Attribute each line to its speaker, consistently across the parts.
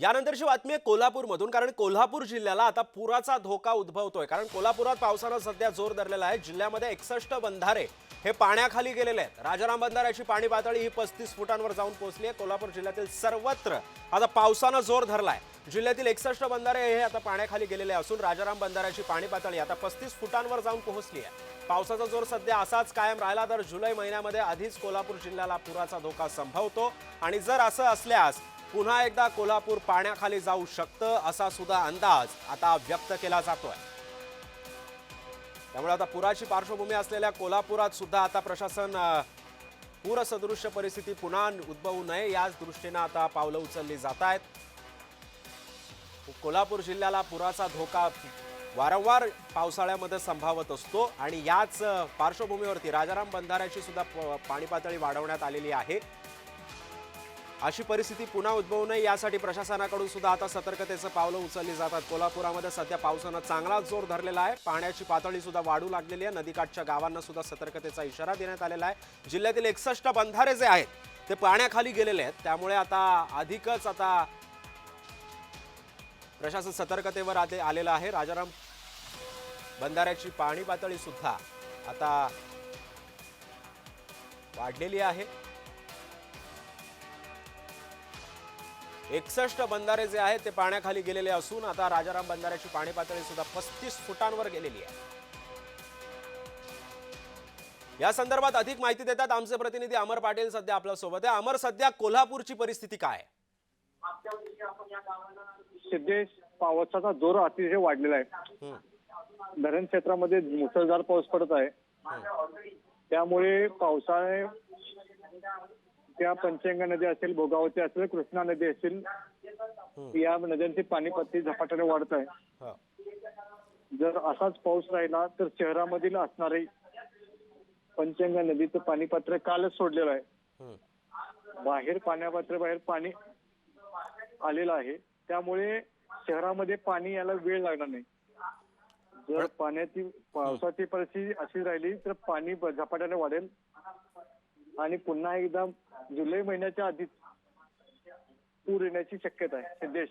Speaker 1: यानंतरची बातमी आहे कोल्हापूरमधून कारण कोल्हापूर जिल्ह्याला आता पुराचा धोका उद्भवतोय. कारण कोल्हापुरात पावसानं सध्या जोर धरलेला आहे. जिल्ह्यामध्ये एकसष्ट बंधारे हे पाण्याखाली गेलेले आहेत. राजाराम बंधाऱ्याची पाणी पातळी ही पस्तीस फुटांवर जाऊन पोहोचली आहे. कोल्हापूर जिल्ह्यातील सर्वत्र आता पावसानं जोर धरलाय. जिल्ह्यातील एकसष्ट बंधारे हे आता पाण्याखाली गेलेले असून राजाराम बंधाऱ्याची पाणी पातळी आता पस्तीस फुटांवर जाऊन पोहोचली आहे. पावसाचा जोर सध्या असाच कायम राहिला तर जुलै महिन्यामध्ये आधीच कोल्हापूर जिल्ह्याला पुराचा धोका संभवतो. आणि जर असं असल्यास पुन्हा एकदा कोल्हापूर पाण्याखाली जाऊ शकतं असा सुद्धा अंदाज आता व्यक्त केला जातोय. त्यामुळे आता पुराची पार्श्वभूमी असलेल्या कोल्हापुरात सुद्धा आता प्रशासन पूरसदृश्य परिस्थिती पुन्हा उद्भवू नये याच दृष्टीनं आता पावलं उचलली जात आहेत कोल्हापूर जिल्ह्याला पुराचा धोका वारंवार पावसाळ्यामध्ये संभावत असतो आणि याच पार्श्वभूमीवरती राजाराम बंधाऱ्याची सुद्धा प- पाणी पातळी वाढवण्यात आलेली आहे. अशी परिस्थिती पुन्हा उद्भवू नये यासाठी प्रशासनाकडून सुद्धा आता सतर्कतेचं पावलं उचलली जातात. कोल्हापुरामध्ये सध्या पावसानं चांगला जोर धरलेला आहे. पाण्याची पातळी सुद्धा वाढू लागलेली आहे. नदीकाठच्या गावांना सुद्धा सतर्कतेचा इशारा देण्यात आलेला आहे. जिल्ह्यातील एकसष्ट बंधारे जे आहेत ते पाण्याखाली गेलेले आहेत. त्यामुळे आता अधिकच आता प्रशासन सतर्कतेवर आले आलेलं आहे. राजाराम बंधाऱ्याची पाणी पातळी सुद्धा आता वाढलेली आहे. एकसष्ट बंधारे जे आहेत ते पाण्याखाली गेलेले असून आता राजाराम बंधाऱ्याची पाणी पातळी सुद्धा पस्तीस फुटांवर गेलेली आहे. या संदर्भात अधिक माहिती देतात आमचे प्रतिनिधी अमर पाटील सध्या आपल्यासोबत आहे. अमर सध्या कोल्हापूरची परिस्थिती काय आहे?
Speaker 2: सिद्धेश पावसाचा जोर अतिशय वाढलेला आहे. धरण क्षेत्रामध्ये मुसळधार पाऊस पडत आहे. त्यामुळे पावसाळे त्या पंचगंगा नदी असेल भोगावती असेल कृष्णा नदी असेल या नद्यांची पाणी पातळी झपाट्याने वाढत आहे. जर असाच पाऊस राहिला तर शहरामधील असणारे पंचगंगा नदीचं पाणी पात्र कालच सोडलेलं आहे. बाहेर पाण्यापात्र बाहेर पाणी आलेलं आहे. त्यामुळे शहरामध्ये पाणी यायला वेळ लागणार नाही. जर पाण्याची पावसाची परिस्थिती अशी राहिली तर पाणी झपाट्याने वाढेल. आणि पुन्हा एकदा जुलै महिन्याच्या आधीच पूर येण्याची शक्यता आहे सिद्धेश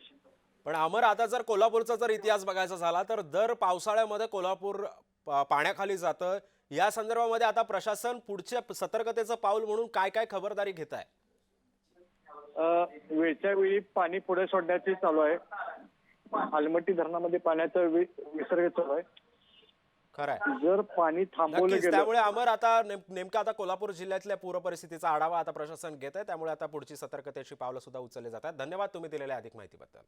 Speaker 1: पण अमर आता जर कोल्हापूरचा जर इतिहास बघायचा झाला तर दर पावसाळ्यामध्ये कोल्हापूर पाण्याखाली जातं या संदर्भामध्ये आता प्रशासन पुढच्या सतर्कतेचं पाऊल म्हणून काय काय खबरदारी घेत आहे?
Speaker 2: वेळच्या वेळी पाणी पुढे सोडण्याचे चालू आहे. आलमट्टी धरणामध्ये पाण्याचा विसर्ग चालू आहे.
Speaker 1: खरं आहे
Speaker 2: जर पाणी थांबवलं
Speaker 1: नक्कीच.
Speaker 2: गेलं
Speaker 1: त्यामुळे अमर आता नेम- नेमका आता कोल्हापूर जिल्ह्यातल्या पूर परिस्थितीचा आढावा आता प्रशासन घेत आहे त्यामुळे आता पुढची सतर्कतेची पावलं सुद्धा उचलली जातात. धन्यवाद तुम्ही दिलेल्या अधिक माहितीबद्दल.